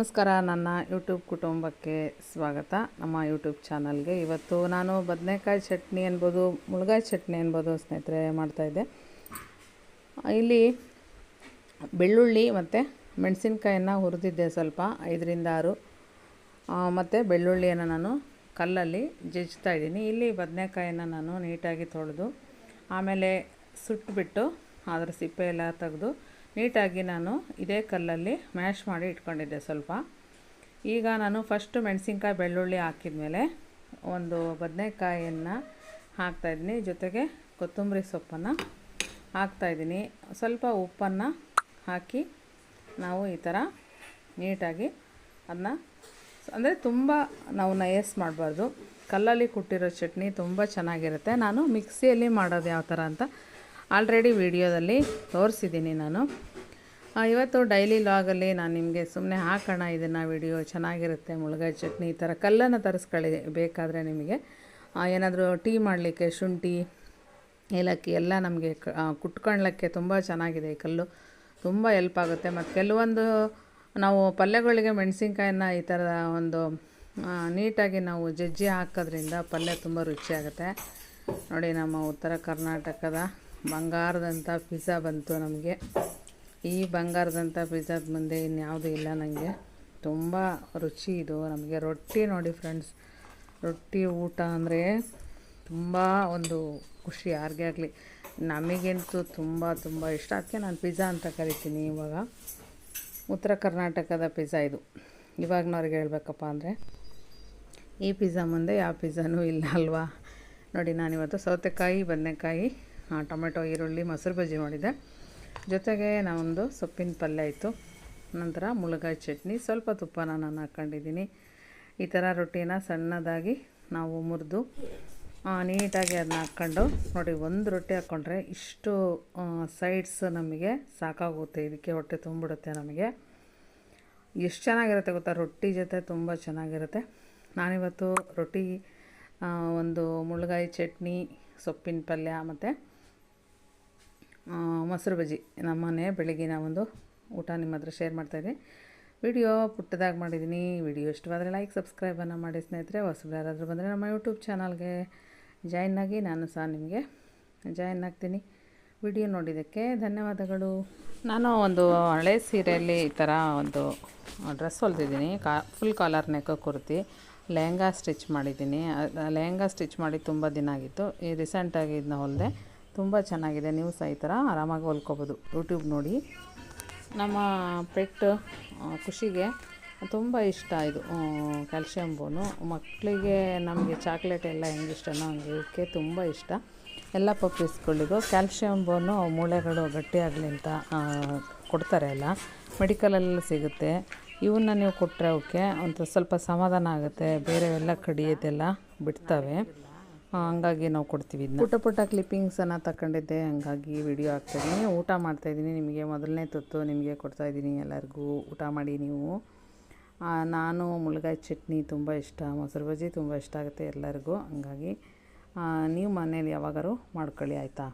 ನಮಸ್ಕಾರ, ನನ್ನ ಯೂಟ್ಯೂಬ್ ಕುಟುಂಬಕ್ಕೆ ಸ್ವಾಗತ. ನಮ್ಮ ಯೂಟ್ಯೂಬ್ ಚಾನಲ್ಗೆ ಇವತ್ತು ನಾನು ಬದನೆಕಾಯಿ ಚಟ್ನಿ ಅನ್ಬೋದು, ಮುಳುಗಾಯಿ ಚಟ್ನಿ ಅನ್ಬೋದು ಸ್ನೇಹಿತರೆ ಮಾಡ್ತಾಯಿದ್ದೆ ಇಲ್ಲಿ ಬೆಳ್ಳುಳ್ಳಿ ಮತ್ತು ಮೆಣಸಿನ್ಕಾಯನ್ನು ಹುರಿದಿದ್ದೆ ಸ್ವಲ್ಪ, ಐದರಿಂದ ಆರು. ಮತ್ತು ಬೆಳ್ಳುಳ್ಳಿಯನ್ನು ನಾನು ಕಲ್ಲಲ್ಲಿ ಜಜ್ತಾ ಇದ್ದೀನಿ. ಇಲ್ಲಿ ಬದನೆಕಾಯನ್ನು ನಾನು ನೀಟಾಗಿ ತೊಳೆದು ಆಮೇಲೆ ಸುಟ್ಟುಬಿಟ್ಟು ಅದರ ಸಿಪ್ಪೆ ಎಲ್ಲ ತೆಗೆದು ನೀಟಾಗಿ ನಾನು ಇದೇ ಕಲ್ಲಲ್ಲಿ ಮ್ಯಾಶ್ ಮಾಡಿ ಇಟ್ಕೊಂಡಿದ್ದೆ ಸ್ವಲ್ಪ. ಈಗ ನಾನು ಫಸ್ಟ್ ಮೆಣಸಿನ್ಕಾಯಿ, ಬೆಳ್ಳುಳ್ಳಿ ಹಾಕಿದ್ಮೇಲೆ ಒಂದು ಬದನೆಕಾಯಿಯನ್ನು ಹಾಕ್ತಾಯಿದ್ದೀನಿ ಜೊತೆಗೆ ಕೊತ್ತಂಬರಿ ಸೊಪ್ಪನ್ನು ಹಾಕ್ತಾಯಿದ್ದೀನಿ ಸ್ವಲ್ಪ ಉಪ್ಪನ್ನು ಹಾಕಿ ನಾವು ಈ ಥರ ನೀಟಾಗಿ ಅದನ್ನ ಅಂದರೆ ತುಂಬ ನಾವು ನಯಸ್ ಮಾಡಬಾರ್ದು. ಕಲ್ಲಲ್ಲಿ ಕುಟ್ಟಿರೋ ಚಟ್ನಿ ತುಂಬ ಚೆನ್ನಾಗಿರುತ್ತೆ. ನಾನು ಮಿಕ್ಸಿಯಲ್ಲಿ ಮಾಡೋದು ಯಾವ ಥರ ಅಂತ ಆಲ್ರೆಡಿ ವಿಡಿಯೋದಲ್ಲಿ ತೋರಿಸಿದ್ದೀನಿ ನಾನು. ಇವತ್ತು ಡೈಲಿ ಲಾಗಲ್ಲಿ ನಾನು ನಿಮಗೆ ಸುಮ್ಮನೆ ಹಾಕೋಣ, ಇದನ್ನು ವಿಡಿಯೋ ಚೆನ್ನಾಗಿರುತ್ತೆ ಮುಳುಗಾಯಿ ಚಟ್ನಿ ಈ ಥರ ಕಲ್ಲನ್ನು ತರಿಸ್ಕೊಳ್ಳಿ ಬೇಕಾದರೆ ನಿಮಗೆ. ಏನಾದರೂ ಟೀ ಮಾಡಲಿಕ್ಕೆ, ಶುಂಠಿ, ಏಲಕ್ಕಿ ಎಲ್ಲ ನಮಗೆ ಕುಟ್ಕೊಳ್ಳೋಕ್ಕೆ ತುಂಬ ಚೆನ್ನಾಗಿದೆ ಈ ಕಲ್ಲು. ತುಂಬ ಎಲ್ಪ್ ಆಗುತ್ತೆ. ಮತ್ತು ಕೆಲವೊಂದು ನಾವು ಪಲ್ಯಗಳಿಗೆ ಮೆಣಸಿನ್ಕಾಯನ್ನ ಈ ಥರ ಒಂದು ನೀಟಾಗಿ ನಾವು ಜಜ್ಜಿ ಹಾಕೋದ್ರಿಂದ ಪಲ್ಯ ತುಂಬ ರುಚಿಯಾಗುತ್ತೆ. ನೋಡಿ ನಮ್ಮ ಉತ್ತರ ಕರ್ನಾಟಕದ ಬಂಗಾರದಂಥ ಪಿಜ್ಜಾ ಬಂತು ನಮಗೆ. ಈ ಬಂಗಾರದಂಥ ಪಿಜ್ಜಾದ ಮುಂದೆ ಇನ್ಯಾವುದೂ ಇಲ್ಲ ನನಗೆ ತುಂಬ ರುಚಿ ಇದು ನಮಗೆ. ರೊಟ್ಟಿ ನೋಡಿ ಫ್ರೆಂಡ್ಸ್. ರೊಟ್ಟಿ ಊಟ ಅಂದರೆ ತುಂಬ ಒಂದು ಖುಷಿ ಯಾರಿಗೇ ಆಗಲಿ. ನಮಗಂತೂ ತುಂಬ ತುಂಬ ಇಷ್ಟ. ಅದಕ್ಕೆ ನಾನು ಪಿಜ್ಜಾ ಅಂತ ಕರಿತೀನಿ ಇವಾಗ. ಉತ್ತರ ಕರ್ನಾಟಕದ ಪಿಜ್ಜಾ ಇದು. ಇವಾಗ್ನವ್ರಿಗೆ ಹೇಳಬೇಕಪ್ಪ ಅಂದರೆ, ಈ ಪಿಜ್ಜಾ ಮುಂದೆ ಯಾವ ಪಿಜ್ಜಾನೂ ಇಲ್ಲ ಅಲ್ವಾ? ನೋಡಿ ನಾನಿವತ್ತು ಸೌತೆಕಾಯಿ, ಬದನೆಕಾಯಿ ಟೊಮೆಟೊ, ಈರುಳ್ಳಿ, ಮೊಸರು ಬಜ್ಜಿ ಮಾಡಿದ್ದೆ ಜೊತೆಗೆ ನಾವೊಂದು ಸೊಪ್ಪಿನ ಪಲ್ಯ ಇತ್ತು. ನಂತರ ಮುಳುಗಾಯಿ ಚಟ್ನಿ, ಸ್ವಲ್ಪ ತುಪ್ಪನ ನಾನು ಹಾಕ್ಕೊಂಡಿದ್ದೀನಿ. ಈ ಥರ ರೊಟ್ಟಿನ ಸಣ್ಣದಾಗಿ ನಾವು ಮುರಿದು ನೀಟಾಗಿ ಅದನ್ನ ಹಾಕ್ಕೊಂಡು, ನೋಡಿ, ಒಂದು ರೊಟ್ಟಿ ಹಾಕ್ಕೊಂಡ್ರೆ ಇಷ್ಟು ಸೈಡ್ಸ್ ನಮಗೆ ಸಾಕಾಗುತ್ತೆ. ಇದಕ್ಕೆ ಹೊಟ್ಟೆ ತುಂಬಿಡುತ್ತೆ ನಮಗೆ. ಎಷ್ಟು ಚೆನ್ನಾಗಿರುತ್ತೆ ಗೊತ್ತಾ? ರೊಟ್ಟಿ ಜೊತೆ ತುಂಬ ಚೆನ್ನಾಗಿರುತ್ತೆ. ನಾನಿವತ್ತು ರೊಟ್ಟಿ ಒಂದು ಮುಳುಗಾಯಿ ಚಟ್ನಿ, ಸೊಪ್ಪಿನ ಪಲ್ಯ ಮತ್ತು ಮೊಸರು ಬಜ್ಜಿ. ನಮ್ಮನೆ ಬೆಳಗಿನ ಒಂದು ಊಟ ನಿಮ್ಮ ಹತ್ರ ಶೇರ್ ಮಾಡ್ತಾಯಿದ್ದೀನಿ ವಿಡಿಯೋ ಪುಟ್ಟದಾಗಿ ಮಾಡಿದ್ದೀನಿ ವಿಡಿಯೋ ಇಷ್ಟವಾದರೆ ಲೈಕ್ ಸಬ್ಸ್ಕ್ರೈಬನ್ನು ಮಾಡಿ ಸ್ನೇಹಿತರೆ. ಹೊಸಬ್ರು ಯಾರಾದರೂ ಬಂದರೆ ನಮ್ಮ ಯೂಟ್ಯೂಬ್ ಚಾನಲ್ಗೆ ಜಾಯಿನ್ ಆಗಿ ನಾನು ಸಹ ನಿಮಗೆ ಜಾಯಿನ್ ಆಗ್ತೀನಿ. ವಿಡಿಯೋ ನೋಡಿದ್ದಕ್ಕೆ ಧನ್ಯವಾದಗಳು. ನಾನು ಒಂದು ಹಳೆ ಸೀರೆಯಲ್ಲಿ ಈ ಥರ ಒಂದು ಡ್ರೆಸ್ ಹೊಲಿದಿದ್ದೀನಿ. ಕಾ full collar neck kurti. Lehenga stitch ಮಾಡಿದ್ದೀನಿ. ಲೆಹಂಗಾ ಸ್ಟಿಚ್ ಮಾಡಿ ತುಂಬ ದಿನ ಆಗಿತ್ತು. ಈ ರೀಸೆಂಟಾಗಿ ಇದನ್ನ ಹೊಲಿದೆ ತುಂಬ ಚೆನ್ನಾಗಿದೆ ನೀವು ಸಹ ಈ ಥರ ಆರಾಮಾಗಿ ಹೊಲ್ಕೋಬೋದು. ಯೂಟ್ಯೂಬ್ ನೋಡಿ. ನಮ್ಮ ಪೆಟ್ ಖುಷಿಗೆ ತುಂಬ ಇಷ್ಟ ಇದು ಕ್ಯಾಲ್ಶಿಯಂ ಬೋನು. ಮಕ್ಕಳಿಗೆ ನಮಗೆ ಚಾಕ್ಲೇಟ್ ಎಲ್ಲ ಹೆಂಗೆ ಇಷ್ಟನೋ ಹಂಗೆ ಇವಕ್ಕೆ ತುಂಬ ಇಷ್ಟ. ಎಲ್ಲ ಪಪ್ಪೀಸ್ಗಳಿಗೂ ಕ್ಯಾಲ್ಶಿಯಂ ಬೋನು ಮೂಳೆಗಳು ಗಟ್ಟಿಯಾಗಲಿ ಅಂತ ಕೊಡ್ತಾರೆ ಎಲ್ಲ. ಮೆಡಿಕಲಲ್ಲಿ ಸಿಗುತ್ತೆ. ಇವನ್ನ ನೀವು ಕೊಟ್ಟರೆ ಅವಕ್ಕೆ ಒಂದು ಸ್ವಲ್ಪ ಸಮಾಧಾನ ಆಗುತ್ತೆ. ಬೇರೆ ಎಲ್ಲ ಕಡಿಯೋದೆಲ್ಲ ಬಿಡ್ತವೆ. ಹಂಗಾಗಿ ನಾವು ಕೊಡ್ತೀವಿ ಇದನ್ನ ಪುಟ್ಟ ಪುಟ್ಟ ಕ್ಲಿಪ್ಪಿಂಗ್ಸನ್ನು ತಗೊಂಡಿದ್ದೆ ಹಂಗಾಗಿ ವಿಡಿಯೋ ಹಾಕ್ತಾಯಿದ್ದೀನಿ. ಊಟ ಮಾಡ್ತಾಯಿದ್ದೀನಿ, ನಿಮಗೆ ಮೊದಲನೇ ತುತ್ತು ನಿಮಗೆ ಕೊಡ್ತಾಯಿದ್ದೀನಿ ಎಲ್ಲರಿಗೂ. ಊಟ ಮಾಡಿ ನೀವು. ನಾನು ಮುಳುಗಾಯಿ ಚಟ್ನಿ ತುಂಬ ಇಷ್ಟ, ಮೊಸರು ಬಜ್ಜಿ ತುಂಬ ಇಷ್ಟ ಆಗುತ್ತೆ ಎಲ್ಲರಿಗೂ. ಹಂಗಾಗಿ ನೀವು ಮನೇಲಿ ಯಾವಾಗಾರು ಮಾಡ್ಕೊಳ್ಳಿ, ಆಯಿತಾ?